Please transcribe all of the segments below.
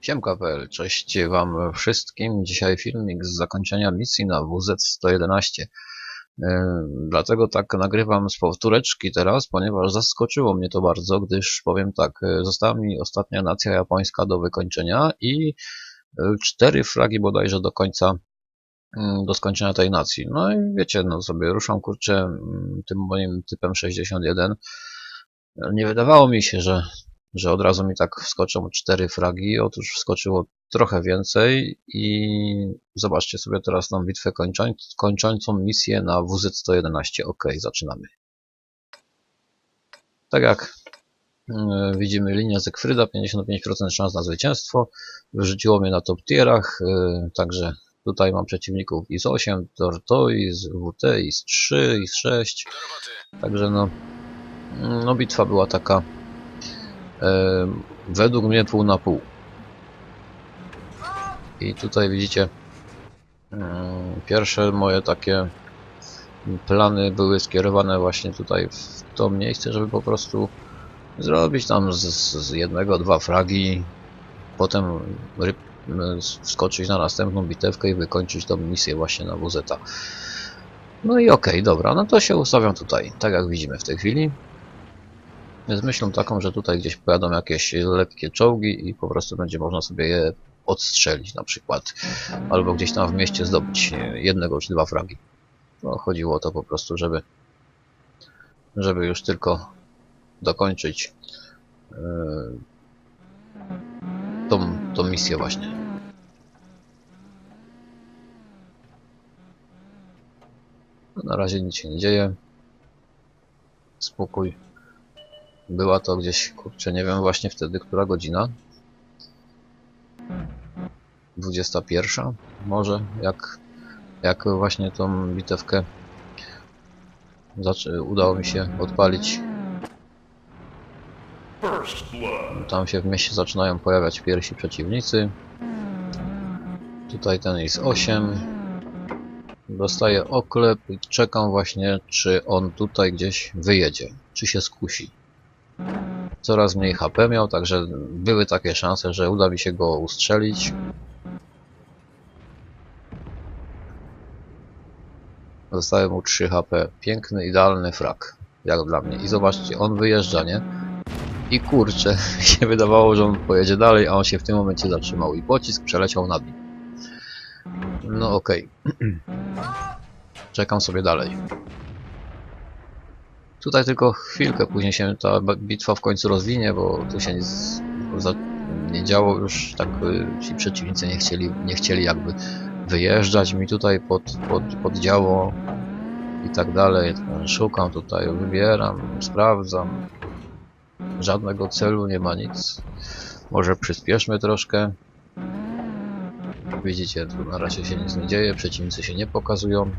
Siemka.pl, cześć wam wszystkim. Dzisiaj filmik z zakończenia misji na WZ-111. Yy, Dlatego tak nagrywam z powtóreczki teraz, ponieważ zaskoczyło mnie to bardzo, gdyż powiem tak, yy, została mi ostatnia nacja japońska do wykończenia i yy, cztery fragi bodajże do końca, yy, do skończenia tej nacji. No i wiecie, no sobie ruszam kurczę mm, tym moim typem 61. Nie wydawało mi się, że że od razu mi tak wskoczą cztery fragi. Otóż wskoczyło trochę więcej i zobaczcie sobie teraz tą bitwę kończą, kończącą misję na WZ-111. Ok, zaczynamy. Tak jak yy, widzimy linię Zekfryda, 55% szans na zwycięstwo. Wyrzuciło mnie na top tierach, yy, także tutaj mam przeciwników IS-8, Tortoise, WT, IS-3, IS-6. Także no, no bitwa była taka według mnie pół na pół. I tutaj widzicie pierwsze moje takie plany były skierowane właśnie tutaj w to miejsce, żeby po prostu zrobić tam z, z jednego, dwa fragi, potem ryb, wskoczyć na następną bitewkę i wykończyć tą misję właśnie na WZ. -a. No i okej, dobra, no to się ustawiam tutaj, tak jak widzimy w tej chwili. Z myślą taką, że tutaj gdzieś pojadą jakieś lekkie czołgi i po prostu będzie można sobie je odstrzelić na przykład. Albo gdzieś tam w mieście zdobyć jednego czy dwa fragi. No, chodziło o to po prostu, żeby żeby już tylko dokończyć yy, tą, tą misję właśnie. Na razie nic się nie dzieje. Spokój. Była to gdzieś, kurczę, nie wiem właśnie wtedy, która godzina. 21 może, jak, jak właśnie tą bitewkę udało mi się odpalić. Tam się w mieście zaczynają pojawiać pierwsi przeciwnicy. Tutaj ten jest 8. Dostaję oklep i czekam właśnie, czy on tutaj gdzieś wyjedzie, czy się skusi coraz mniej HP miał, także były takie szanse, że uda mi się go ustrzelić. Zostały mu 3 HP. Piękny, idealny frak. Jak dla mnie. I zobaczcie, on wyjeżdża, nie? I kurczę, się wydawało, że on pojedzie dalej, a on się w tym momencie zatrzymał. I pocisk przeleciał nad nim. No okej. Okay. Czekam sobie dalej. Tutaj tylko chwilkę później się ta bitwa w końcu rozwinie, bo tu się nic nie działo już, tak y, ci przeciwnicy nie chcieli, nie chcieli jakby wyjeżdżać mi tutaj pod, pod, pod działo i tak dalej. Szukam tutaj, wybieram, sprawdzam. Żadnego celu, nie ma nic. Może przyspieszmy troszkę. Widzicie, tu na razie się nic nie dzieje, przeciwnicy się nie pokazują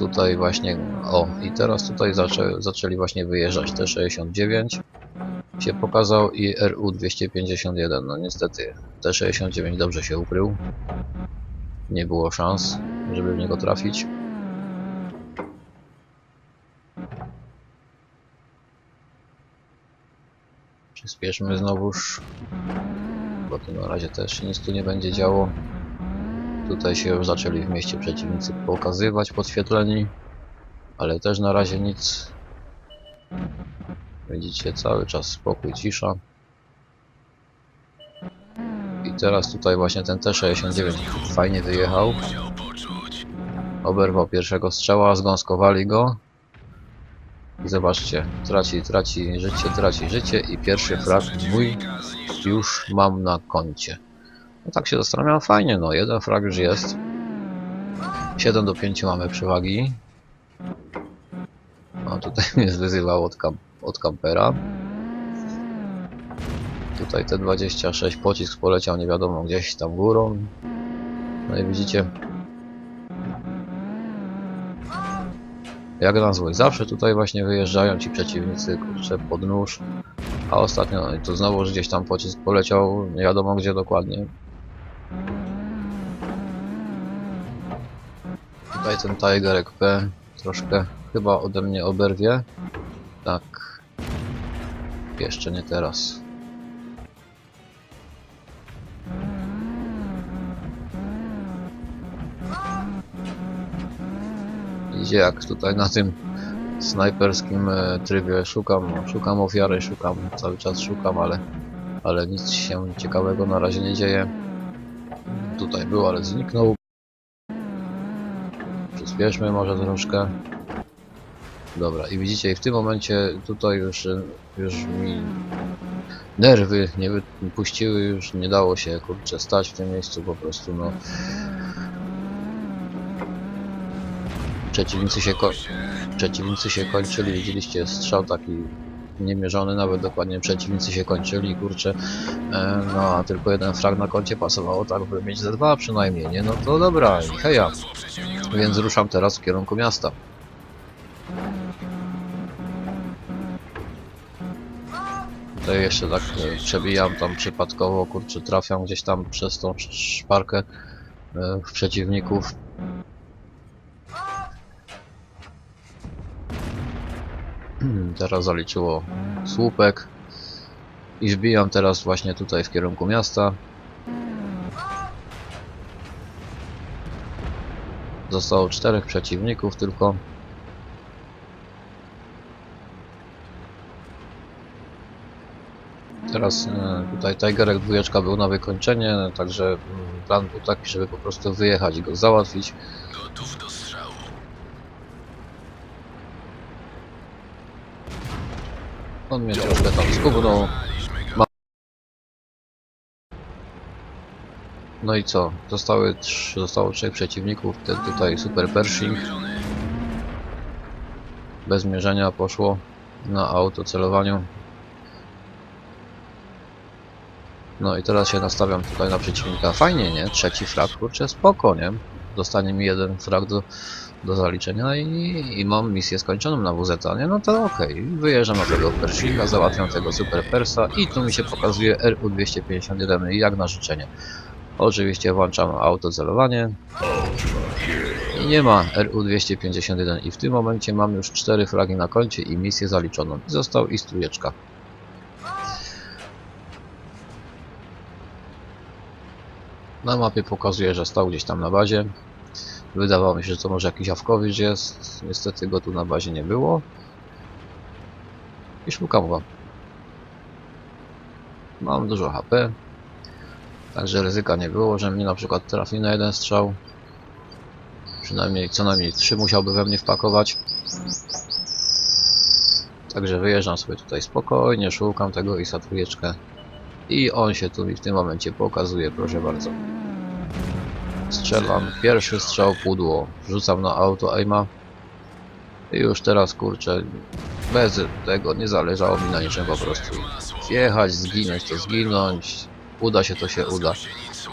tutaj właśnie, o i teraz tutaj zaczę, zaczęli właśnie wyjeżdżać T69 się pokazał i RU251, no niestety T69 dobrze się ukrył. Nie było szans, żeby w niego trafić. Przyspieszmy znowuż bo tu na razie też nic tu nie będzie działo Tutaj się już zaczęli w mieście przeciwnicy pokazywać podświetleni, ale też na razie nic. Widzicie, cały czas spokój, cisza. I teraz tutaj właśnie ten T-69 fajnie wyjechał. Oberwał pierwszego strzała, zgąskowali go. I zobaczcie, traci, traci życie, traci życie i pierwszy frag mój już mam na koncie. No tak się zastanawiam, fajnie, no jeden frag już jest. 7 do 5 mamy przewagi. No tutaj mnie wyzywał od, kam od kampera. Tutaj te 26 pocisk poleciał nie wiadomo gdzieś tam górą. No i widzicie. Jak na złość. Zawsze tutaj właśnie wyjeżdżają ci przeciwnicy kurczę pod nóż. A ostatnio no, to znowu gdzieś tam pocisk poleciał nie wiadomo gdzie dokładnie. Tutaj ten Tiger P troszkę chyba ode mnie oberwie. Tak. Jeszcze nie teraz. Idzie jak tutaj na tym snajperskim e, trybie szukam, szukam ofiary, szukam, cały czas szukam, ale, ale nic się ciekawego na razie nie dzieje. Tutaj był, ale zniknął. Przyspieszmy może troszkę. Dobra, i widzicie, i w tym momencie tutaj już, już mi nerwy nie wypuściły, już nie dało się kurczę stać w tym miejscu po prostu, no. Przeciwnicy się, ko przeciwnicy się kończyli, widzieliście strzał taki niemierzony, nawet dokładnie przeciwnicy się kończyli, kurczę, e, no a tylko jeden frag na koncie pasowało, tak by mieć ze dwa przynajmniej, nie? No to dobra, i heja. Więc ruszam teraz w kierunku miasta. Tutaj jeszcze tak e, przebijam tam przypadkowo, kurczę, trafiam gdzieś tam przez tą sz- szparkę e, w przeciwników. Teraz zaliczyło słupek i wbijam teraz właśnie tutaj w kierunku miasta. Zostało czterech przeciwników tylko. Teraz e, tutaj Tigerek dwójeczka był na wykończenie, także mm, plan był taki, żeby po prostu wyjechać i go załatwić. Gotów do On mnie troszkę tam skubnął. No i co? Zostały trz- zostało trzech przeciwników. Ten tutaj Super Pershing bez mierzenia poszło na autocelowaniu. No i teraz się nastawiam tutaj na przeciwnika. Fajnie, nie? Trzeci frag, kurczę, spoko, nie? Dostanie mi jeden frag do, do zaliczenia i, i mam misję skończoną na WZ, nie? No to okej. Wyjeżdżam na tego Pershinga, załatwiam tego Super Persa i tu mi się pokazuje RU-251 jak na życzenie. Oczywiście włączam autocelowanie. I nie ma RU-251 i w tym momencie mam już 4 fragi na koncie i misję zaliczoną. Został i strójeczka. Na mapie pokazuje, że stał gdzieś tam na bazie. Wydawało mi się, że to może jakiś Awkowicz jest. Niestety go tu na bazie nie było. I szukam go. Mam dużo HP. Także ryzyka nie było, że mnie na przykład trafi na jeden strzał. Przynajmniej co najmniej 3 musiałby we mnie wpakować. Także wyjeżdżam sobie tutaj spokojnie, szukam tego ISA trójeczkę. I on się tu mi w tym momencie pokazuje, proszę bardzo. Strzelam, pierwszy strzał pudło, rzucam na auto aima. I już teraz kurczę, bez tego nie zależało mi na niczym po prostu. Wjechać, zginąć to zginąć, uda się to się uda.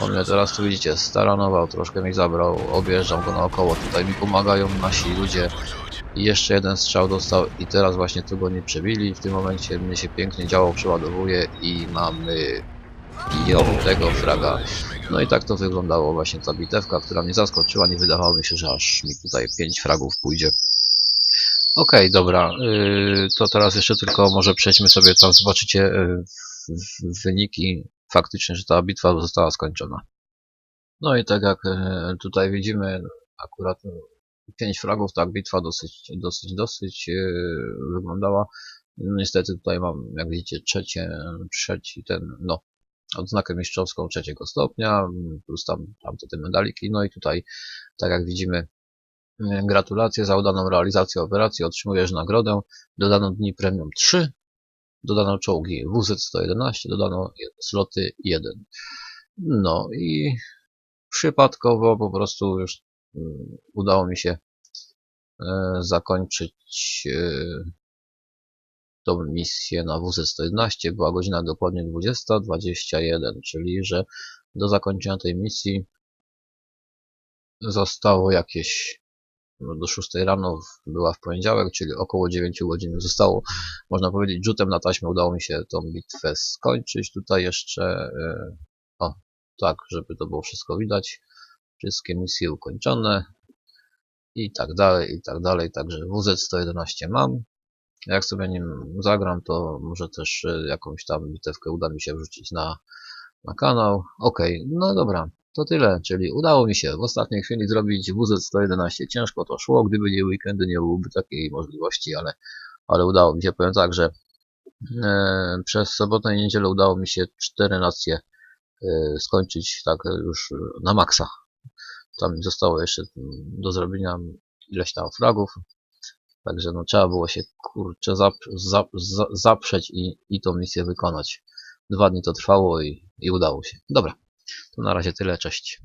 On mnie teraz tu widzicie staranował, troszkę mi zabrał, objeżdżam go naokoło, tutaj mi pomagają nasi ludzie. I jeszcze jeden strzał dostał i teraz właśnie tu go nie przebili. W tym momencie mnie się pięknie działo przeładowuje i mamy piątego fraga. No i tak to wyglądało właśnie ta bitewka, która mnie zaskoczyła. Nie wydawało mi się, że aż mi tutaj 5 fragów pójdzie. Okej, dobra. Yy, to teraz jeszcze tylko może przejdźmy sobie tam, zobaczycie w- wyniki faktycznie, że ta bitwa została skończona. No i tak jak yy, tutaj widzimy, akurat 5 fragów, tak, bitwa dosyć, dosyć, dosyć wyglądała. No, niestety tutaj mam, jak widzicie, trzecie, trzeci ten, no, odznakę mistrzowską trzeciego stopnia, plus tam, tamte te medaliki, no i tutaj, tak jak widzimy, yy, gratulacje za udaną realizację operacji, otrzymujesz nagrodę, dodano dni premium 3, dodano czołgi WZ-111, dodano sloty 1. No i przypadkowo po prostu już mm, udało mi się e, zakończyć e, tą misję na WZ-111. Była godzina dokładnie 20.21, czyli że do zakończenia tej misji zostało jakieś no, do 6 rano była w poniedziałek, czyli około 9 godzin zostało, można powiedzieć, rzutem na taśmę udało mi się tą bitwę skończyć. Tutaj jeszcze, e, o, tak, żeby to było wszystko widać, wszystkie misje ukończone i tak dalej, i tak dalej, także WZ-111 mam. Jak sobie nim zagram, to może też e, jakąś tam bitewkę uda mi się wrzucić na, na kanał. Okej, no dobra. to tyle, czyli udało mi się w ostatniej chwili zrobić WZ-111. Ciężko to szło, gdyby nie weekendy, nie byłoby takiej możliwości, ale, ale udało mi się. Powiem tak, że e, przez sobotę i niedzielę udało mi się cztery nacje e, skończyć tak już na maksa. Tam zostało jeszcze do zrobienia ileś tam fragów. Także no trzeba było się kurczę zap, zap, za- zaprzeć i, i tą misję wykonać. Dwa dni to trwało i, i udało się. Dobra, to na razie tyle, cześć.